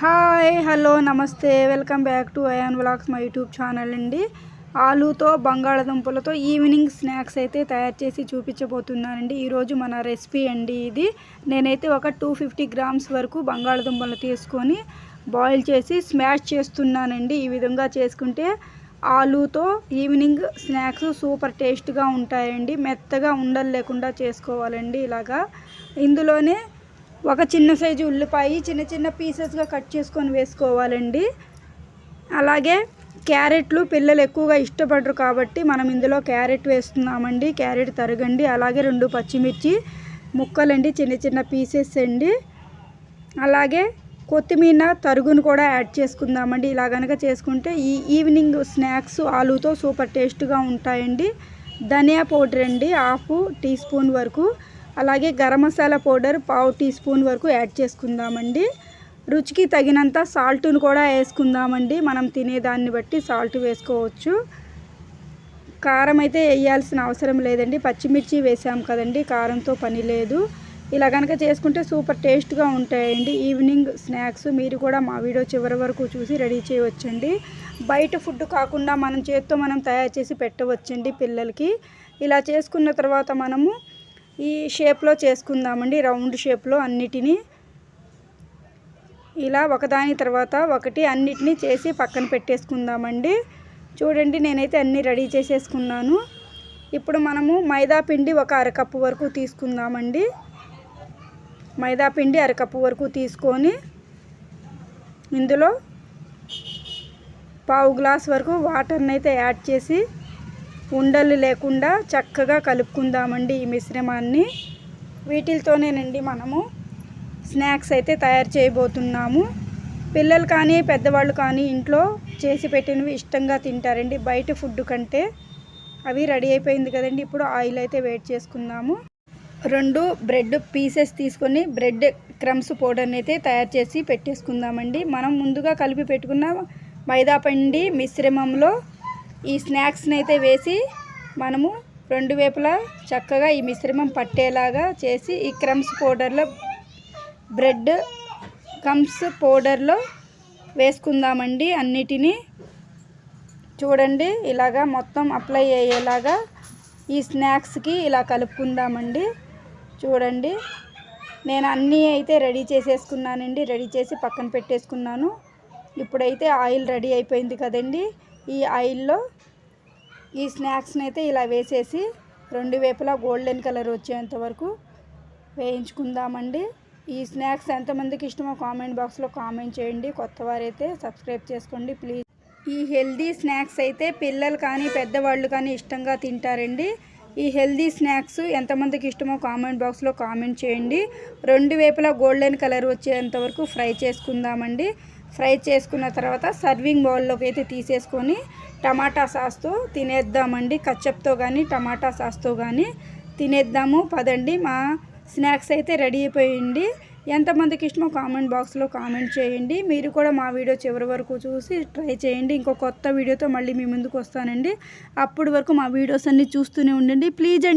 Hi hello నమస్తే. Welcome back to Ayan blogs మా YouTube channel అండి. ఆలూతో బంగాళదుంపలతో ఈవినింగ్ స్నాక్స్ అయితే తయారు చేసి చూపించబోతున్నానండి. ఈరోజు మన రెసిపీ అండి ఇది. నేనైతే ఒక టూ ఫిఫ్టీ గ్రామ్స్ వరకు బంగాళదుంపలు తీసుకొని బాయిల్ చేసి స్మాష్ చేస్తున్నానండి. ఈ విధంగా చేసుకుంటే ఆలూతో ఈవినింగ్ స్నాక్స్ సూపర్ టేస్ట్గా ఉంటాయండి. మెత్తగా ఉండలు లేకుండా చేసుకోవాలండి ఇలాగా. ఇందులోనే ఒక చిన్న సైజు ఉల్లిపాయ చిన్న చిన్న పీసెస్గా కట్ చేసుకొని వేసుకోవాలండి. అలాగే క్యారెట్లు పిల్లలు ఎక్కువగా ఇష్టపడరు కాబట్టి మనం ఇందులో క్యారెట్ వేస్తున్నామండి. క్యారెట్ తరగండి అలాగే రెండు పచ్చిమిర్చి ముక్కలండి చిన్న చిన్న పీసెస్ అండి. అలాగే కొత్తిమీర తరుగును కూడా యాడ్ చేసుకుందామండి. ఇలా కనుక చేసుకుంటే ఈ ఈవినింగ్ స్నాక్స్ ఆలూతో సూపర్ టేస్ట్గా ఉంటాయండి. ధనియా పౌడర్ అండి హాఫ్ టీ స్పూన్ వరకు. అలాగే గరం మసాలా పౌడర్ పావు టీ స్పూన్ వరకు యాడ్ చేసుకుందామండి. రుచికి తగినంత సాల్ట్ను కూడా వేసుకుందామండి. మనం తినేదాన్ని బట్టి సాల్ట్ వేసుకోవచ్చు. కారం అయితే వేయాల్సిన అవసరం లేదండి. పచ్చిమిర్చి వేసాం కదండి కారంతో పని లేదు. ఇలా కనుక చేసుకుంటే సూపర్ టేస్ట్గా ఉంటాయండి. ఈవినింగ్ స్నాక్స్ మీరు కూడా మా వీడియో చివరి వరకు చూసి రెడీ చేయవచ్చండి. బయట ఫుడ్ కాకుండా మనం చేత్తో మనం తయారు చేసి పెట్టవచ్చండి పిల్లలకి. ఇలా చేసుకున్న తర్వాత మనము ఈ షేప్లో చేసుకుందామండి. రౌండ్ షేప్లో అన్నిటినీ ఇలా ఒకదాని తర్వాత ఒకటి అన్నిటినీ చేసి పక్కన పెట్టేసుకుందామండి. చూడండి నేనైతే అన్నీ రెడీ చేసేసుకున్నాను. ఇప్పుడు మనము మైదా పిండి ఒక అరకప్పు వరకు తీసుకుందామండి. మైదా పిండి అరకప్పు వరకు తీసుకొని ఇందులో పావు గ్లాస్ వరకు వాటర్ని అయితే యాడ్ చేసి ఉండలు లేకుండా చక్కగా కలుపుకుందామండి ఈ మిశ్రమాన్ని. వీటితోనేనండి మనము స్నాక్స్ అయితే తయారు చేయబోతున్నాము. పిల్లలు కానీ పెద్దవాళ్ళు కానీ ఇంట్లో చేసి పెట్టినవి ఇష్టంగా తింటారండి. బయట ఫుడ్ కంటే అవి రెడీ అయిపోయింది కదండి. ఇప్పుడు ఆయిల్ అయితే వేట్ చేసుకుందాము. రెండు బ్రెడ్ పీసెస్ తీసుకొని బ్రెడ్ క్రమ్స్ పౌడర్ని అయితే తయారు చేసి పెట్టేసుకుందామండి. మనం ముందుగా కలిపి పెట్టుకున్న మైదా పిండి మిశ్రమంలో ఈ స్నాక్స్ని అయితే వేసి మనము రెండు వైపులా చక్కగా ఈ మిశ్రమం పట్టేలాగా చేసి ఈ క్రమ్స్ పౌడర్లో బ్రెడ్ కమ్స్ పౌడర్లో వేసుకుందామండి అన్నిటినీ. చూడండి ఇలాగా మొత్తం అప్లై అయ్యేలాగా ఈ స్నాక్స్కి ఇలా కలుపుకుందామండి. చూడండి నేను అన్నీ అయితే రెడీ చేసేసుకున్నానండి రెడీ చేసి పక్కన పెట్టేసుకున్నాను. ఇప్పుడైతే ఆయిల్ రెడీ అయిపోయింది కదండి. ఈ ఆయిల్లో ఈ స్నాక్స్ని అయితే ఇలా వేసేసి రెండు వైపులా గోల్డెన్ కలర్ వచ్చేంత వరకు వేయించుకుందామండి. ఈ స్నాక్స్ ఎంతమందికి ఇష్టమో కామెంట్ బాక్స్లో కామెంట్ చేయండి. కొత్త వారైతే సబ్స్క్రైబ్ చేసుకోండి ప్లీజ్. ఈ హెల్దీ స్నాక్స్ అయితే పిల్లలు కానీ పెద్దవాళ్ళు కానీ ఇష్టంగా తింటారండి. ఈ హెల్దీ స్నాక్స్ ఎంతమందికి ఇష్టమో కామెంట్ బాక్స్లో కామెంట్ చేయండి. రెండు వైపులా గోల్డెన్ కలర్ వచ్చేంత వరకు ఫ్రై చేసుకుందామండి. ఫ్రై చేసుకున్న తర్వాత సర్వింగ్ బౌల్లోకి అయితే తీసేసుకొని టమాటా సాస్తో తినేద్దామండి. కచ్చప్తో కానీ టమాటా సాస్తో కానీ తినేద్దాము. పదండి మా స్నాక్స్ అయితే రెడీ అయిపోయింది. ఎంతమందికి ఇష్టమో కామెంట్ బాక్స్లో కామెంట్ చేయండి. మీరు కూడా మా వీడియో చివరి వరకు చూసి ట్రై చేయండి. ఇంకో కొత్త వీడియోతో మళ్ళీ మీ ముందుకు వస్తానండి. అప్పటి వరకు మా వీడియోస్ అన్నీ చూస్తూనే ఉండండి. ప్లీజ్ అండి.